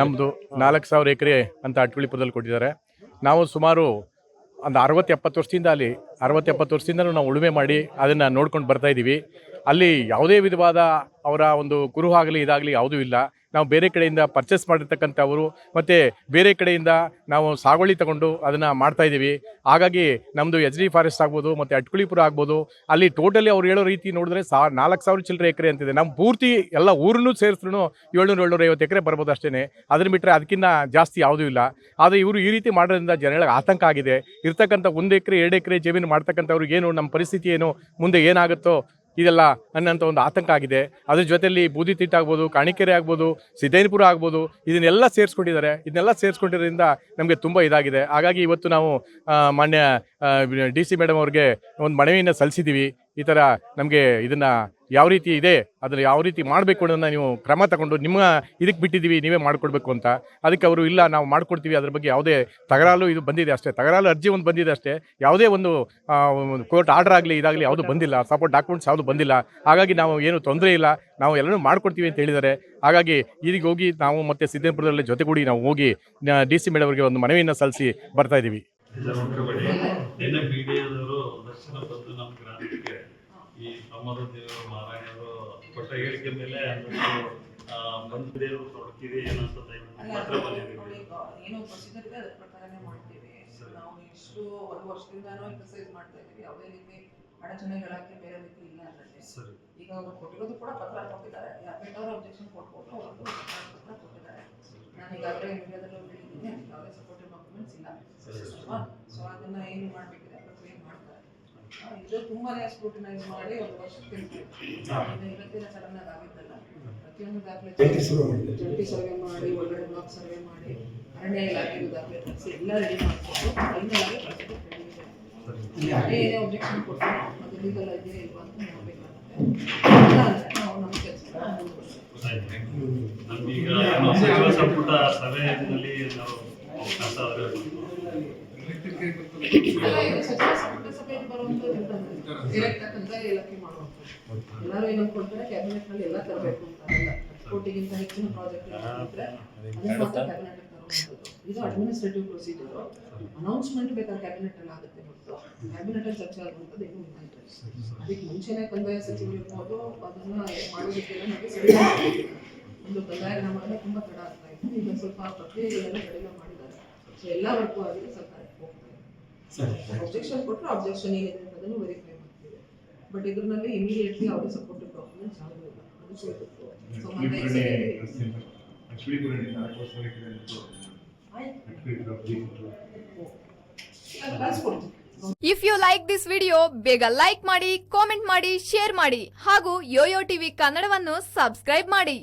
ನಮ್ಮದು ನಾಲ್ಕು ಸಾವಿರ ಎಕರೆ ಅಂತ ಅಟ್ಕುಳಿಪುರದಲ್ಲಿ ಕೊಟ್ಟಿದ್ದಾರೆ. ನಾವು ಸುಮಾರು ಒಂದು ಅರವತ್ತು ಎಪ್ಪತ್ತು ವರ್ಷದಿಂದ ಅಲ್ಲಿ ಅರವತ್ತು ಎಪ್ಪತ್ತು ವರ್ಷದಿಂದ ನಾವು ಉಳುಮೆ ಮಾಡಿ ಅದನ್ನು ನೋಡ್ಕೊಂಡು ಬರ್ತಾ ಇದ್ದೀವಿ ಅಲ್ಲಿ ಯಾವುದೇ ವಿಧವಾದ ಅವರ ಒಂದು ಕುರುಹಾಗಲಿ ಇದಾಗಲಿ ಯಾವುದೂ ಇಲ್ಲ. ನಾವು ಬೇರೆ ಕಡೆಯಿಂದ ಪರ್ಚೇಸ್ ಮಾಡಿರ್ತಕ್ಕಂಥವರು ಮತ್ತು ಬೇರೆ ಕಡೆಯಿಂದ ನಾವು ಸಾಗುವಳಿ ತಗೊಂಡು ಅದನ್ನು ಮಾಡ್ತಾ ಇದ್ದೀವಿ. ಹಾಗಾಗಿ ನಮ್ಮದು ಎಚ್ ಡಿ ಫಾರೆಸ್ಟ್ ಆಗ್ಬೋದು ಮತ್ತು ಅಟ್ಕುಳಿಪುರ ಆಗ್ಬೋದು. ಅಲ್ಲಿ ಟೋಟಲಿ ಅವ್ರು ಹೇಳೋ ರೀತಿ ನೋಡಿದ್ರೆ ಸಾ ನಾಲ್ಕು ಸಾವಿರ ಚಿಲ್ಲರೆ ಎಕರೆ ಅಂತಿದೆ. ನಮ್ಮ ಪೂರ್ತಿ ಎಲ್ಲ ಊರನ್ನೂ ಸೇರಿಸ್ರು ಏಳ್ನೂರು ಏಳ್ನೂರ ಐವತ್ತು ಎಕರೆ ಬರ್ಬೋದು ಅಷ್ಟೇ ಅದನ್ನು ಬಿಟ್ಟರೆ ಅದಕ್ಕಿಂತ ಜಾಸ್ತಿ ಯಾವುದೂ ಇಲ್ಲ. ಆದರೆ ಇವರು ಈ ರೀತಿ ಮಾಡೋದ್ರಿಂದ ಜನಗಳಿಗೆ ಆತಂಕ ಆಗಿದೆ. ಇರ್ತಕ್ಕಂಥ ಒಂದು ಎಕರೆ, ಎರಡು ಎಕರೆ ಜಮೀನು ಮಾಡ್ತಕ್ಕಂಥವ್ರಿಗೆ ಏನು ನಮ್ಮ ಪರಿಸ್ಥಿತಿ ಏನು, ಮುಂದೆ ಏನಾಗುತ್ತೋ ಇದೆಲ್ಲ ಅನ್ನೋಂಥ ಒಂದು ಆತಂಕ ಆಗಿದೆ. ಅದ್ರ ಜೊತೆಯಲ್ಲಿ ಬೂದಿ ತಿಟ್ಟ ಆಗ್ಬೋದು, ಕಾಣಿಕೆರೆ ಆಗ್ಬೋದು, ಸಿದ್ದೇನಪುರ ಆಗ್ಬೋದು, ಇದನ್ನೆಲ್ಲ ಸೇರಿಸ್ಕೊಂಡಿದ್ದಾರೆ. ಇದನ್ನೆಲ್ಲ ಸೇರಿಸ್ಕೊಂಡಿರೋದ್ರಿಂದ ನಮಗೆ ತುಂಬ ಇದಾಗಿದೆ. ಹಾಗಾಗಿ ಇವತ್ತು ನಾವು ಮಾನ್ಯ ಡಿ ಸಿ ಮೇಡಮ್ ಅವ್ರಿಗೆ ಒಂದು ಮನವಿಯನ್ನು ಸಲ್ಲಿಸಿದ್ದೀವಿ ಈ ಥರ ನಮಗೆ ಇದನ್ನು ಯಾವ ರೀತಿ ಇದೆ, ಅದನ್ನು ಯಾವ ರೀತಿ ಮಾಡಬೇಕು ಅನ್ನೋದನ್ನ ನೀವು ಕ್ರಮ ತಗೊಂಡು ನಿಮ್ಮ ಇದಕ್ಕೆ ಬಿಟ್ಟಿದ್ದೀವಿ, ನೀವೇ ಮಾಡಿಕೊಡ್ಬೇಕು ಅಂತ. ಅದಕ್ಕೆ ಅವರು ಇಲ್ಲ, ನಾವು ಮಾಡಿಕೊಡ್ತೀವಿ, ಅದ್ರ ಬಗ್ಗೆ ಯಾವುದೇ ತಗರಾಲು ಇದು ಬಂದಿದೆ ಅಷ್ಟೇ. ತಗರಾಲು ಅರ್ಜಿ ಒಂದು ಬಂದಿದೆ ಅಷ್ಟೇ. ಯಾವುದೇ ಒಂದು ಕೋರ್ಟ್ ಆರ್ಡರ್ ಆಗಲಿ, ಇದಾಗಲಿ ಯಾವುದು ಬಂದಿಲ್ಲ. ಸಪೋರ್ಟ್ ಡಾಕ್ಯುಮೆಂಟ್ಸ್ ಯಾವುದು ಬಂದಿಲ್ಲ. ಹಾಗಾಗಿ ನಾವು ಏನು ತೊಂದರೆ ಇಲ್ಲ. ನಾವು ಎಲ್ಲರೂ ಮಾಡ್ಕೊಡ್ತೀವಿ ಅಂತ ಹೇಳಿದ್ದಾರೆ. ಹಾಗಾಗಿ ಇದಕ್ಕೆ ಹೋಗಿ ನಾವು ಮತ್ತೆ ಸಿದ್ದೇಪುರದಲ್ಲಿ ಜೊತೆಗೂಡಿ ನಾವು ಹೋಗಿ ಡಿ ಸಿ ಮೇಡಮ್ ಅವರಿಗೆ ಒಂದು ಮನವಿಯನ್ನು ಸಲ್ಲಿಸಿ ಬರ್ತಾ ಇದ್ದೀವಿ. ನಿನ್ನೆ ಬಿ ಡಿ ಎದವರು ದರ್ಶನ ಬಂದು ನಮ್ಮ ಗ್ರಾಮಕ್ಕೆ ಈ ಪ್ರಮೋದ ದೇವರು ಮಾರಾಯಣರು ಕೊಟ್ಟ ಹೇಳಿಕೆ ಮೇಲೆ ಬಂದು ದೇವರು ತೊಡಕಿದೆ ಏನಂತ ಮಾತ್ರ ಬಂದಿದ್ದೀವಿ ಏನೋ ಪ್ರೊಸೀಜರ್ ಇದೆ ಅದ್ರ ಪ್ರಕಾರನೇ ಮಾಡ್ತೀವಿ. ನಾವು ಇಷ್ಟು ಒಂದು ವರ್ಷದಿಂದಾನು ಎಕ್ಸರ್ಸೈಸ್ ಮಾಡ್ತಾ ಇದ್ದೀವಿ. ಯಾವುದೇ ರೀತಿ ಅಡಚಣೆಗಳಾಗಿ ಬೇರೆ ರೀತಿ ಇಲ್ಲ ಅದರಲ್ಲಿ. ಈಗ ಅವರು ಕೊಟ್ಟಿರೋದು ಕೂಡ ಪತ್ರ ಕೊಟ್ಟಿದ್ದಾರೆ. ಯಾಕೆಂದ್ರೆ ಅವರು ಅಬ್ಜೆಕ್ಷನ್ ಕೊಟ್ಬಿಟ್ಟು ಅವರು ಪತ್ರ ಕೊಟ್ಟಿದ್ದಾರೆ. ನಾನು ಈಗಾಗಲೇ ಮೀಡಿಯಾದಲ್ಲೂ ಹೇಳಿದ್ದೀನಿ ಅದಕ್ಕೆ ಯಾವುದೇ ಸಪೋರ್ಟಿವ್ ಡಾಕ್ಯುಮೆಂಟ್ಸ್ ಸೊ ಅದನ್ನ ಏನು ಮಾಡಬೇಕಿದೆ ಪ್ರಕ್ರಿಯೆ ಮಾಡ್ತಾರೆ ಇದು ತುಂಬಾನೇ ಸ್ಕ್ರೂಟಿನೈಸ್ ಮಾಡಿ ಒಂದು ವರ್ಷಕ್ಕೆ ಇವತ್ತಿನ ಸಡನ್ ಆಗಿ ಆಗಿದ್ದಲ್ಲ ಪ್ರತಿಯೊಂದು ದಾಖಲೆ ಜಂಟಿ ಸರ್ವೆ ಮಾಡಿ ಒಳಗಡೆ ಬ್ಲಾಕ್ ಸರ್ವೆ ಮಾಡಿ ಅರಣ್ಯ ಇಲಾಖೆಗೆ ದಾಖಲೆ ಎಲ್ಲ ರೆಡಿ ಏನೇ ಅಂತ ಸಂಪುಟ ಸಭೆಯಲ್ಲಿ ನಾವು ಎಲ್ಲರೂ ಏನಂತ ಕೊಡ್ತಾರೆ ಕ್ಯಾಬಿನೆಟ್ನಲ್ಲಿ ಎಲ್ಲ ತರಬೇಕು ಅಂತ ಕೋಟಿಗಿಂತ ಹೆಚ್ಚಿನ ಪ್ರಾಜೆಕ್ಟ್ ಇದು ಅಡ್ಮಿನಿಸ್ಟ್ರೇಟಿವ್ ಪ್ರೊಸೀಜರ್ ಅನೌನ್ಸ್ಮೆಂಟ್ ಬೇಕಾದ್ರೆ ಕ್ಯಾಬಿನೆಟ್ ಅಲ್ಲಿ ಆಗುತ್ತೆ ಕ್ಯಾಬಿನೆಟ್ ಅಲ್ಲಿ ಚರ್ಚೆ ಆಗುವಂಥದ್ದು ಏನು ಇಲ್ಲ. ಅದಕ್ಕೆ ಮುಂಚೆನೆ ಕಂದಾಯ ಸಚಿವರು ಇರ್ಬೋದು ಅದನ್ನ ಮಾಡೋದಕ್ಕೆಲ್ಲ. ಒಂದು ಕಂದಾಯ ಗ್ರಾಮದಲ್ಲಿ ತುಂಬಾ ತಡ ಆಗ್ತಾ ಇತ್ತು ಈಗ ಸ್ವಲ್ಪ ಪ್ರಕ್ರಿಯೆಗಳೆಲ್ಲ ಕಡಿಮೆ ಮಾಡಿದ್ದಾರೆ ಸೊ ಎಲ್ಲ ವರ್ಕು ಆಗಿದೆ ಸರ್ಕಾರಕ್ಕೆ ಹೋಗ್ತಾ ಇದೆ ಸರಿ ಅಬ್ಜೆಕ್ಷನ್ ಕೊಟ್ಟರೆ ಅಬ್ಜೆಕ್ಷನ್ ಏನಿದೆ ಅದನ್ನು ವೆರಿಫೈ ಮಾಡ್ತೀವಿ. ಬಟ್ ಇದ್ರಲ್ಲಿ ಇಮಿಡಿಯೇಟ್ಲಿ ಯಾವುದೇ ಸಪೋರ್ಟಿವ್ ಡಾಕ್ಯುಮೆಂಟ್ಸ್ ಯಾವುದೂ ಇಲ್ಲ. ಅದು ಸಿಗುತ್ತೆ ಸೊ ಮತ್ತೆ if you like this video ಬೇಗ ಲೈಕ್ ಮಾಡಿ ಕಾಮೆಂಟ್ ಮಾಡಿ ಶೇರ್ ಮಾಡಿ ಹಾಗೂ ಯೋಯೋ ಟಿವಿ ಕನ್ನಡವನ್ನು ಸಬ್ಸ್ಕ್ರೈಬ್ ಮಾಡಿ.